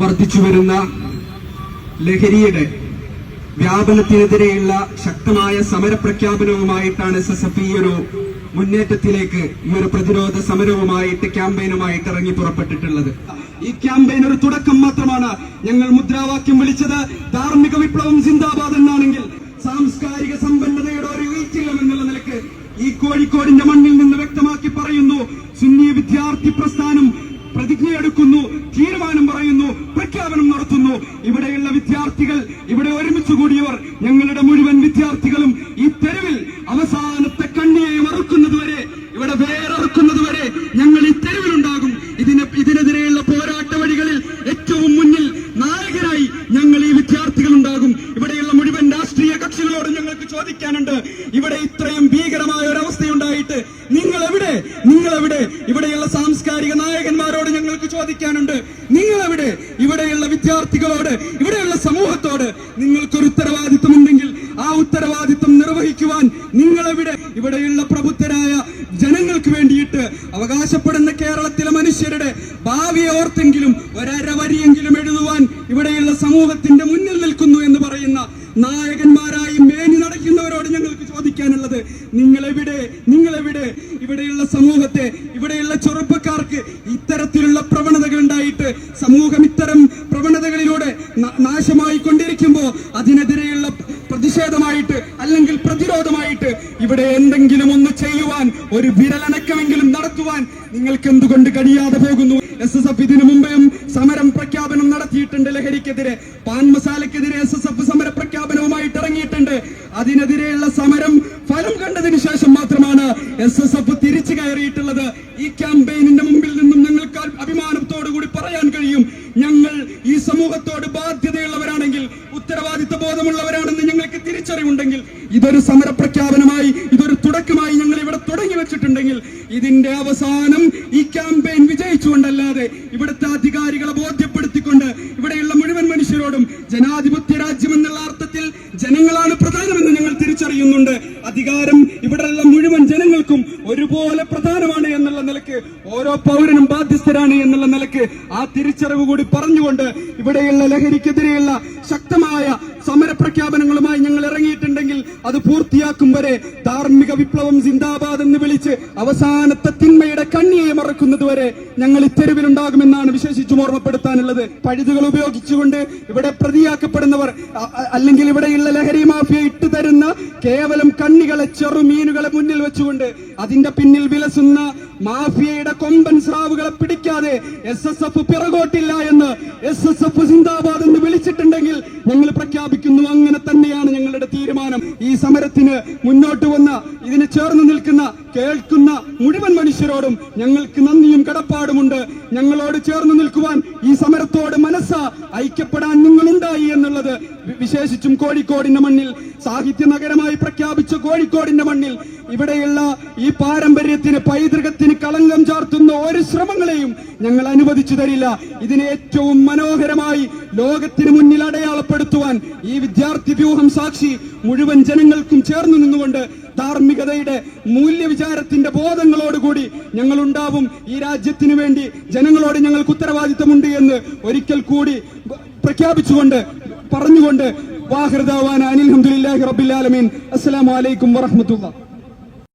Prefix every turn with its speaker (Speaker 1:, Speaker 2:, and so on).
Speaker 1: വർദ്ധിച്ചു വരുന്ന ലഹരിയുടെ വ്യാപനത്തിനെതിരെയുള്ള ശക്തമായ സമരപ്രഖ്യാപനവുമായിട്ടാണ് എസ് എസ് എഫ് ഈ ഒരു മുന്നേറ്റത്തിലേക്ക് ഈ ഒരു പ്രതിരോധ സമരവുമായിട്ട് ക്യാമ്പയിനുമായിട്ട് ഇറങ്ങി പുറപ്പെട്ടിട്ടുള്ളത്. ഈ ക്യാമ്പയിൻ ഒരു തുടക്കം മാത്രമാണ് ഞങ്ങൾ മുദ്രാവാക്യം വിളിച്ചത്. ധാർമ്മിക വിപ്ലവം സിന്ദാബാദ് എന്നാണെങ്കിൽ സാംസ്കാരിക സമ്പന്നതയുടെ ഒരു വീഴ്ചയിലും എന്നുള്ള നിലയ്ക്ക് ഈ കോഴിക്കോടിന്റെ മണ്ണിൽ നിന്ന് വ്യക്തമാക്കി പറയുന്നു സുന്നി വിദ്യാർത്ഥി പ്രസ്ഥാനം പ്രതിജ്ഞയെടുക്കുന്നു തീരുമാനം പറയുന്നു പ്രഖ്യാപനം നടത്തുന്നു. ഇവിടെയുള്ള വിദ്യാർത്ഥികൾ ഇവിടെ ഒരുമിച്ച് കൂടിയവർ ഞങ്ങളുടെ മുഴുവൻ വിദ്യാർത്ഥികളും ഈ തെരുവിൽ അവസാനത്തെ കണ്ണിയെ മറുക്കുന്നതുവരെ ഇവിടെ വേററുക്കുന്നതുവരെ ഞങ്ങൾ ഈ തെരുവിലുണ്ടാകും. ഇതിന് ഇതിനെതിരെയുള്ള പോരാട്ട വഴികളിൽ ഏറ്റവും മുന്നിൽ നായകരായി ഞങ്ങൾ ഈ വിദ്യാർത്ഥികൾ ഉണ്ടാകും ഇവിടെയുള്ള മുഴുവൻ രാഷ്ട്രീയ കക്ഷികളോട് ഞങ്ങൾക്ക് ചോദിക്കാനുണ്ട്. ഇവിടെ ഇത്രയും ഭീകരമായ ഒരു അവസ്ഥയുണ്ടായിട്ട് നിങ്ങൾ എവിടെ നിങ്ങൾ എവിടെ ഇവിടെയുള്ള സാംസ്കാരിക ചോദിക്കാനുണ്ട് നിങ്ങൾ എവിടെ ഇവിടെയുള്ള വിദ്യാർത്ഥികളോട് ഇവിടെയുള്ള സമൂഹത്തോട് നിങ്ങൾക്കൊരു ഉത്തരവാദിത്വം ഉണ്ടെങ്കിൽ ആ ഉത്തരവാദിത്വം നിർവഹിക്കുവാൻ നിങ്ങൾ എവിടെ ഇവിടെയുള്ള പ്രബുദ്ധരായ ജനങ്ങൾക്ക് വേണ്ടിയിട്ട് അവകാശപ്പെടുന്ന കേരളത്തിലെ മനുഷ്യരുടെ ഭാവിയെ ഓർത്തെങ്കിലും ഒരര വരിയെങ്കിലും എഴുതുവാൻ ഇവിടെയുള്ള സമൂഹത്തിന്റെ മുന്നിൽ നിൽക്കുന്നു എന്ന് പറയുന്ന നായകന്മാരായി മേനി നടക്കുന്നവരോട് ഞങ്ങൾക്ക് ചോദിക്കാനുള്ളത് നിങ്ങളെവിടെ? നിങ്ങളെവിടെ? ഇവിടെയുള്ള ഇത്തരത്തിലുള്ള പ്രവണതകൾ ഉണ്ടായിട്ട് സമൂഹം ഇത്തരം പ്രവണതകളിലൂടെ നാശമായി കൊണ്ടിരിക്കുമ്പോൾ അതിനെതിരെയുള്ള പ്രതിഷേധമായിട്ട് അല്ലെങ്കിൽ പ്രതിരോധമായിട്ട് ഇവിടെ എന്തെങ്കിലും ഒന്ന് ചെയ്യുവാൻ ഒരു വിരലനക്കമെങ്കിലും നടത്തുവാൻ നിങ്ങൾക്ക് എന്തുകൊണ്ട് കഴിയാതെ പോകുന്നു? എസ് എസ് എഫ് ഇതിനു മുമ്പേയും സമരം പ്രഖ്യാപനം നടത്തിയിട്ടുണ്ട് ലഹരിക്കെതിരെ. പാൻ മസാലക്കെതിരെ എസ് എസ് എഫ് സമര പ്രഖ്യാപനവുമായിട്ട് ഇറങ്ങിയിട്ടുണ്ട്. അതിനെതിരെയുള്ള സമരം ഫലം കണ്ടതിന് ശേഷം മാത്രമാണ് എസ് എസ് എഫ് തിരിച്ചു കയറിയിട്ടുള്ളത്. ഈ ക്യാമ്പയിനിന്റെ മുമ്പിൽ നിന്നും ഞങ്ങൾക്ക് അഭിമാനത്തോടു കൂടി പറയാൻ കഴിയും ഞങ്ങൾ ഈ സമൂഹത്തോട് ഉത്തരവാദിത്വ ബോധമുള്ളവരാണെന്ന് ഞങ്ങൾക്ക് തിരിച്ചറിവുണ്ടെങ്കിൽ ഇതൊരു സമരപ്രഖ്യാപനമായി ഇതൊരു തുടക്കമായി ഞങ്ങൾ ഇവിടെ തുടങ്ങി വെച്ചിട്ടുണ്ടെങ്കിൽ ഇതിന്റെ അവസാനം ഈ ക്യാമ്പയിൻ വിജയിച്ചുകൊണ്ടല്ലാതെ ഇവിടുത്തെ അധികാരികളെ ബോധ്യപ്പെടുത്തിക്കൊണ്ട് ഇവിടെയുള്ള മുഴുവൻ മനുഷ്യരോടും ജനാധിപത്യ രാജ്യം എന്നുള്ള അർത്ഥത്തിൽ ജനങ്ങളാണ് പ്രധാനമെന്ന് ഞങ്ങൾ തിരിച്ചറിയുന്നുണ്ട്. അധികാരം ഇവിടെയുള്ള മുഴുവൻ ജനങ്ങൾക്കും ഒരുപോലെ പ്രധാനമാണ് നിലയ്ക്ക് ഓരോ പൗരനും ബാധ്യസ്ഥരാണ് എന്നുള്ള നിലയ്ക്ക് ആ തിരിച്ചറിവ് കൂടി പറഞ്ഞുകൊണ്ട് ഇവിടെയുള്ള ലഹരിക്കെതിരെയുള്ള ശക്തമായ സമര പ്രഖ്യാപനങ്ങളുമായി ഞങ്ങൾ ഇറങ്ങിയിട്ടുണ്ടെങ്കിൽ അത് പൂർത്തിയാക്കും വരെ ധാർമ്മിക വിപ്ലവം സിന്ദാബാദ് എന്ന് വിളിച്ച് അവസാനത്തെ തിന്മയുടെ കണ്ണിയെ മറക്കുന്നത് വരെ ഞങ്ങൾ ഇത്തെരുവിലുണ്ടാകുമെന്നാണ് വിശേഷിച്ചും ഓർമ്മപ്പെടുത്താനുള്ളത്. പഴുതുകൾ ഉപയോഗിച്ചുകൊണ്ട് ഇവിടെ പ്രതിയാക്കപ്പെടുന്നവർ അല്ലെങ്കിൽ ഇവിടെയുള്ള ലഹരി മാഫിയ ഇട്ടു തരുന്ന കേവലം കണ്ണികളെ ചെറുമീനുകളെ മുന്നിൽ വെച്ചുകൊണ്ട് അതിന്റെ പിന്നിൽ വിലസുന്ന മാഫിയയുടെ കൊമ്പൻ സ്രാവുകളെ പിടിക്കാതെ എസ് എസ് എഫ് പിറകോട്ടില്ല എന്ന് എസ് എസ് എഫ് സിന്ദാബാദ് എന്ന് വിളിച്ചിട്ടുണ്ടെങ്കിൽ ഞങ്ങൾ പ്രഖ്യാപിക്കുന്നു. അങ്ങനെ തന്നെയാണ് ഞങ്ങളുടെ തീരുമാനം. ഈ സമരത്തിന് മുന്നോട്ട് വന്ന ഇതിന് ചേർന്ന് നിൽക്കുന്ന കേൾക്കുന്ന മുഴുവൻ മനുഷ്യരോടും ഞങ്ങൾക്ക് നന്ദിയും കടപ്പാടുമുണ്ട്. ഞങ്ങളോട് ചേർന്ന് നിൽക്കുവാൻ ഈ സമരത്തോട് മനസ്സ ഐക്യപ്പെടാൻ നിങ്ങളുണ്ടായി എന്നുള്ളത് വിശേഷിച്ചും കോഴിക്കോടിന്റെ മണ്ണിൽ സാഹിത്യ നഗരമായി പ്രഖ്യാപിച്ച കോഴിക്കോടിന്റെ മണ്ണിൽ ഇവിടെയുള്ള ഈ പാരമ്പര്യത്തിന് പൈതൃകത്തിന് കളങ്കം ചാർത്തുന്ന ഒരു ശ്രമങ്ങളെയും ഞങ്ങൾ അനുവദിച്ചു തരില്ല. ഇതിനെ ഏറ്റവും മനോഹരമായി ലോകത്തിന് മുന്നിൽ അടയാളപ്പെടുത്തുവാൻ ഈ വിദ്യാർത്ഥി വ്യൂഹം സാക്ഷി മുഴുവൻ ജനങ്ങൾക്കും ചേർന്ന് നിന്നുകൊണ്ട് ധാർമ്മികതയുടെ മൂല്യവിചാരത്തിന്റെ ബോധങ്ങളോടുകൂടി ഞങ്ങൾ ഉണ്ടാവും ഈ രാജ്യത്തിനു വേണ്ടി ജനങ്ങളോട് ഞങ്ങൾക്ക് ഉത്തരവാദിത്തമുണ്ട് എന്ന് ഒരിക്കൽ കൂടി പ്രഖ്യാപിച്ചുകൊണ്ട് പറഞ്ഞുകൊണ്ട് വാഹൃദാവാൻ അനിൽ ഹംദുലില്ലാഹി റബ്ബിൽ ആലമീൻ. അസ്സലാമു അലൈക്കും വറഹ്മത്തുള്ളാഹി.